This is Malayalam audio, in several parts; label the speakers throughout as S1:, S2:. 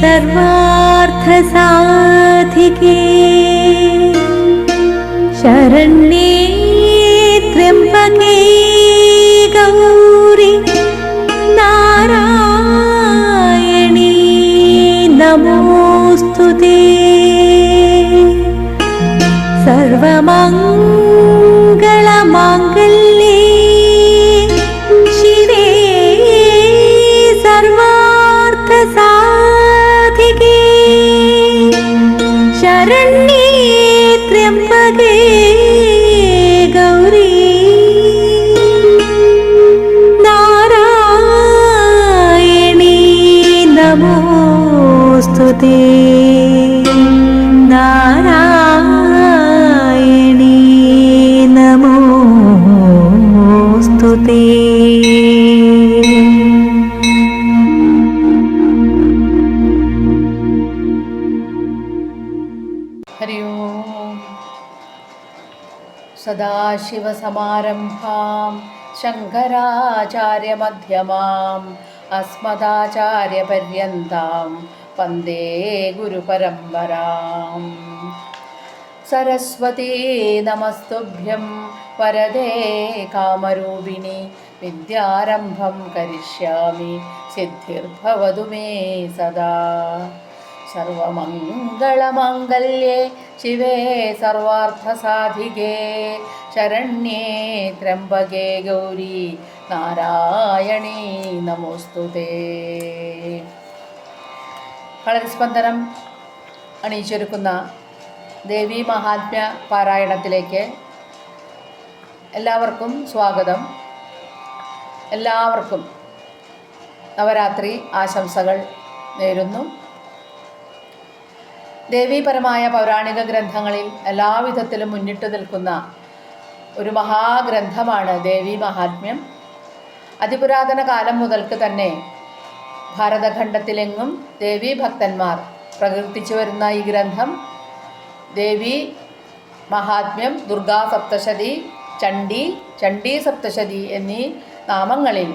S1: सर्वार्थसाधिके। शरण्य
S2: हरि ओम् सदाशिवसमारम्भां शङ्कराचार्यमध्यमाम् अस्मदाचार्यपर्यन्तां वन्दे गुरुपरम्पराम् सरस्वती नमस्तुभ्यं വരദേ കാമരൂപിണി വിദ്യാരംഭം കരിഷ്യാമി സിദ്ധിർഭവതു മേ സദാ. സർവമംഗളമംഗല്യേ ശിവേ സർവാർത്ഥസാധികേ ശരണ്യേ ത്രംബകേ ഗൗരി നാരായണീ നമോസ്തുതേ വളരെ സ്പന്ദനം അണിയിച്ചൊരുക്കുന്ന ദേവീ മഹാത്മ്യ പാരായണത്തിലേക്ക് എല്ലാവർക്കും സ്വാഗതം. എല്ലാവർക്കും നവരാത്രി ആശംസകൾ നേരുന്നു. ദേവീപരമായ പൗരാണിക ഗ്രന്ഥങ്ങളിൽ എല്ലാവിധത്തിലും മുന്നിട്ട് നിൽക്കുന്ന ഒരു മഹാഗ്രന്ഥമാണ് ദേവി മഹാത്മ്യം. അതിപുരാതന കാലം മുതൽക്ക് തന്നെ ഭാരതഖണ്ഡത്തിലെങ്ങും ദേവീ ഭക്തന്മാർ പ്രകീർത്തിച്ചു വരുന്ന ഈ ഗ്രന്ഥം ദേവി മഹാത്മ്യം ദുർഗാ സപ്തശതി ചണ്ഡി ചണ്ഡി സപ്തശതി എന്നീ നാമങ്ങളിൽ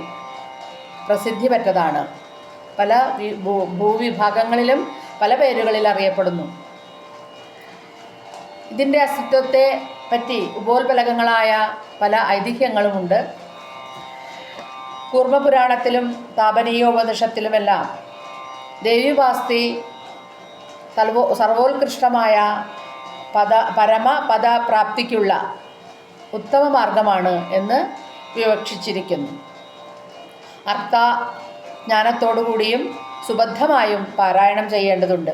S2: പ്രസിദ്ധി പെറ്റതാണ് പല ഭൂവിഭാഗങ്ങളിലും പല പേരുകളിൽ അറിയപ്പെടുന്നു. ഇതിന്റെ അസ്തിത്വത്തെ പറ്റി ഉപോത്പലകങ്ങളായ പല ഐതിഹ്യങ്ങളുമുണ്ട്. കൂർമ്മപുരാണത്തിലും താപനീയോപനിഷത്തിലുമെല്ലാം ദേവീവാസ്തി സർവോ സർവോത്കൃഷ്ടമായ പദ പരമ പദപ്രാപ്തിക്കുള്ള ഉത്തമ മാർഗമാണ് എന്ന് വിവക്ഷിച്ചിരിക്കുന്നു. അർത്ഥ ജ്ഞാനത്തോടുകൂടിയും സുബദ്ധമായും പാരായണം ചെയ്യേണ്ടതുണ്ട്.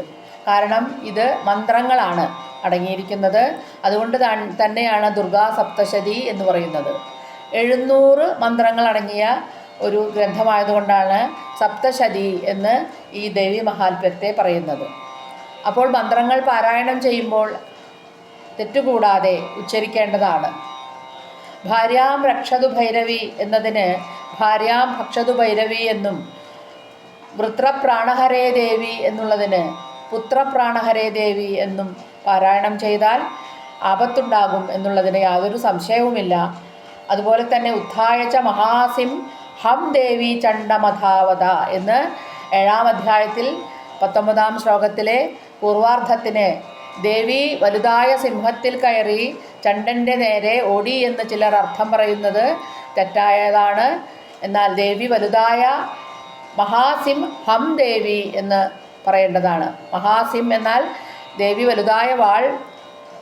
S2: കാരണം ഇത് മന്ത്രങ്ങളാണ് അടങ്ങിയിരിക്കുന്നത്. അതുകൊണ്ട് തന്നെയാണ് ദുർഗാ സപ്തശതി എന്ന് പറയുന്നത്. എഴുന്നൂറ് മന്ത്രങ്ങൾ അടങ്ങിയ ഒരു ഗ്രന്ഥമായതുകൊണ്ടാണ് സപ്തശതി എന്ന് ഈ ദേവി മഹാത്മ്യത്തെ പറയുന്നത്. അപ്പോൾ മന്ത്രങ്ങൾ പാരായണം ചെയ്യുമ്പോൾ തെറ്റുകൂടാതെ ഉച്ചരിക്കേണ്ടതാണ്. ഭാര്യാം രക്ഷതു ഭൈരവി എന്നതിന് ഭാര്യാം ഭക്ഷതു ഭൈരവി എന്നും വൃത്രപ്രാണഹരേ ദേവി എന്നുള്ളതിന് പുത്രപ്രാണഹരേ ദേവി എന്നും പാരായണം ചെയ്താൽ ആപത്തുണ്ടാകും എന്നുള്ളതിന് യാതൊരു സംശയവുമില്ല. അതുപോലെ തന്നെ ഉദ്ധായച്ച മഹാസിം ഹം ദേവി ചണ്ഡമധാവത എന്ന് ഏഴാം അധ്യായത്തിൽ പത്തൊമ്പതാം ശ്ലോകത്തിലെ പൂർവാർദ്ധത്തിന് ദേവി വലുതായ സിംഹത്തിൽ കയറി ചണ്ടന്റെ നേരെ ഓടി എന്ന് ചിലർ അർത്ഥം പറയുന്നത് തെറ്റായതാണ്. എന്നാൽ ദേവി വലുതായ മഹാസിം ഹം ദേവി എന്ന് പറയേണ്ടതാണ്. മഹാസിം എന്നാൽ ദേവി വലുതായ വാൾ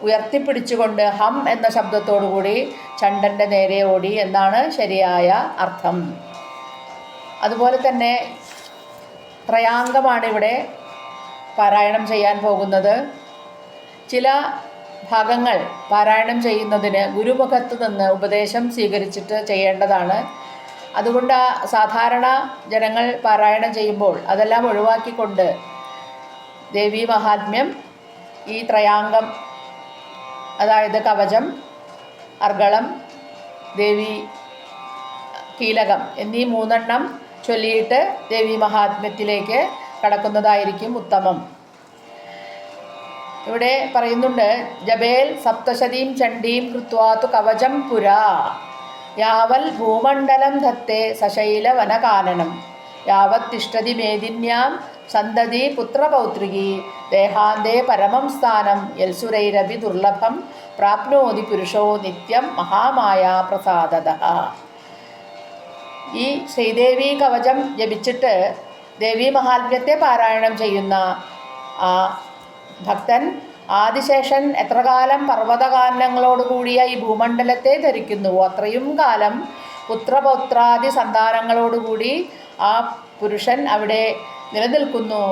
S2: ഉയർത്തിപ്പിടിച്ചുകൊണ്ട് ഹം എന്ന ശബ്ദത്തോടുകൂടി ചണ്ടന്റെ നേരെ ഓടി എന്നാണ് ശരിയായ അർത്ഥം. അതുപോലെ തന്നെ ത്രയാങ്കമാണ് ഇവിടെ പാരായണം ചെയ്യാൻ പോകുന്നത്. ചില ഭാഗങ്ങൾ പാരായണം ചെയ്യുന്നതിന് ഗുരുമുഖത്ത് നിന്ന് ഉപദേശം സ്വീകരിച്ചിട്ട് ചെയ്യേണ്ടതാണ്. അതുകൊണ്ട് സാധാരണ ജനങ്ങൾ പാരായണം ചെയ്യുമ്പോൾ അതെല്ലാം ഒഴിവാക്കിക്കൊണ്ട് ദേവീ മഹാത്മ്യം ഈ ത്രയാംഗം അതായത് കവചം അർഗളം ദേവി കീലകം എന്നീ മൂന്നെണ്ണം ചൊല്ലിയിട്ട് ദേവി മഹാത്മ്യത്തിലേക്ക് കടക്കുന്നതായിരിക്കും ഉത്തമം. ഇവിടെ പറയുന്നുണ്ട് ജബേൽ സപ്തശതീം ചണ്ഡീം കൃത്വാതു കവചം പുരാ. യാവൽ ഭൂമണ്ഡലം ധത്തെ സശൈല വനകാനനം യാവത് തിഷ്ടതി മേദിന്യാം സന്തതി പുത്രപൗത്രികി. ദേഹാന്തേ പരമം സ്ഥാനം യൽസുരൈരവി ദുർലഭം പ്രാപ്നോതി പുരുഷോ നിത്യം മഹാമായ പ്രസാദത. ഈ ശ്രീദേവി കവചം ജപിച്ചിട്ട് ദേവി മഹാത്മ്യത്തെ പാരായണം ചെയ്യുന്ന ആ ഭക്തൻ ആദിശേഷൻ എത്ര കാലം പർവതകാരണങ്ങളോടുകൂടിയ ഈ ഭൂമണ്ഡലത്തെ ധരിക്കുന്നുവോ അത്രയും കാലം പുത്രപൗത്രാദി സന്താനങ്ങളോടുകൂടി ആ പുരുഷൻ അവിടെ നിലനിൽക്കുന്നു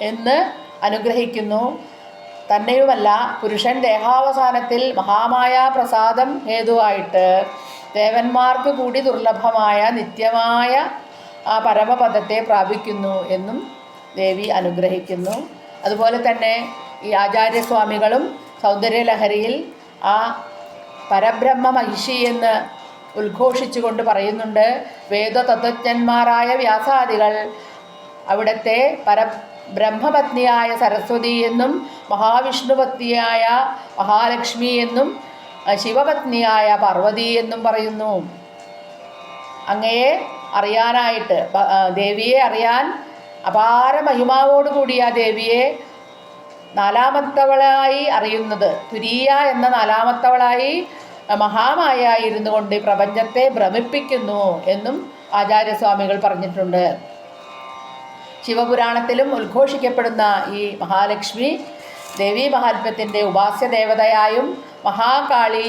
S2: എന്ന് അനുഗ്രഹിക്കുന്നു. തന്നെയുമല്ല പുരുഷൻ ദേഹാവസാനത്തിൽ മഹാമായ പ്രസാദം ഹേതുവായിട്ട് ദേവന്മാർക്ക് കൂടി ദുർലഭമായ നിത്യമായ ആ പരമപദത്തെ പ്രാപിക്കുന്നു എന്നും ദേവി അനുഗ്രഹിക്കുന്നു. അതുപോലെ തന്നെ ഈ ആചാര്യസ്വാമികളും സൗന്ദര്യലഹരിയിൽ ആ പരബ്രഹ്മ മഹിഷി എന്ന് ഉദ്ഘോഷിച്ചുകൊണ്ട് പറയുന്നുണ്ട് വേദതത്വജ്ഞന്മാരായ വ്യാസാദികൾ അവിടുത്തെ പര ബ്രഹ്മപത്നിയായ സരസ്വതി എന്നും മഹാവിഷ്ണുപത്നിയായ മഹാലക്ഷ്മി എന്നും ശിവപത്നിയായ പാർവതി എന്നും പറയുന്നു. അങ്ങയെ അറിയാനായിട്ട് ദേവിയെ അറിയാൻ അപാര മഹിമാവോടുകൂടിയ ദേവിയെ നാലാമത്തവളായി അറിയുന്നത് തുരിയ എന്ന നാലാമത്തവളായി മഹാമായ ഇരുന്നു കൊണ്ട് പ്രപഞ്ചത്തെ ഭ്രമിപ്പിക്കുന്നു എന്നും ആചാര്യസ്വാമികൾ പറഞ്ഞിട്ടുണ്ട്. ശിവപുരാണത്തിലും ഉദ്ഘോഷിക്കപ്പെടുന്ന ഈ മഹാലക്ഷ്മി ദേവീ മഹാത്മ്യത്തിന്റെ ഉപാസ്യ ദേവതയായും മഹാകാളി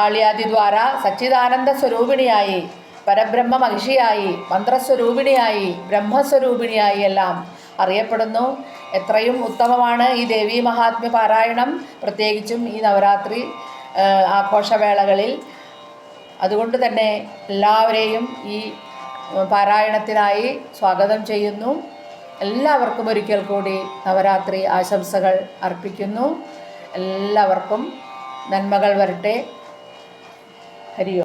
S2: ആളിയാദിദ്വാര സച്ചിദാനന്ദ സ്വരൂപിണിയായി പരബ്രഹ്മ മഹിഷിയായി മന്ത്രസ്വരൂപിണിയായി ബ്രഹ്മസ്വരൂപിണിയായി എല്ലാം അറിയപ്പെടുന്നു. എത്രയും ഉത്തമമാണ് ഈ ദേവി മഹാത്മ്യ പാരായണം. പ്രത്യേകിച്ചും ഈ നവരാത്രി ആഘോഷവേളകളിൽ. അതുകൊണ്ട് തന്നെ എല്ലാവരെയും ഈ പാരായണത്തിനായി സ്വാഗതം ചെയ്യുന്നു. എല്ലാവർക്കും ഒരിക്കൽ കൂടി നവരാത്രി ആശംസകൾ അർപ്പിക്കുന്നു. എല്ലാവർക്കും നന്മകൾ വരട്ടെ. ഹരിയോ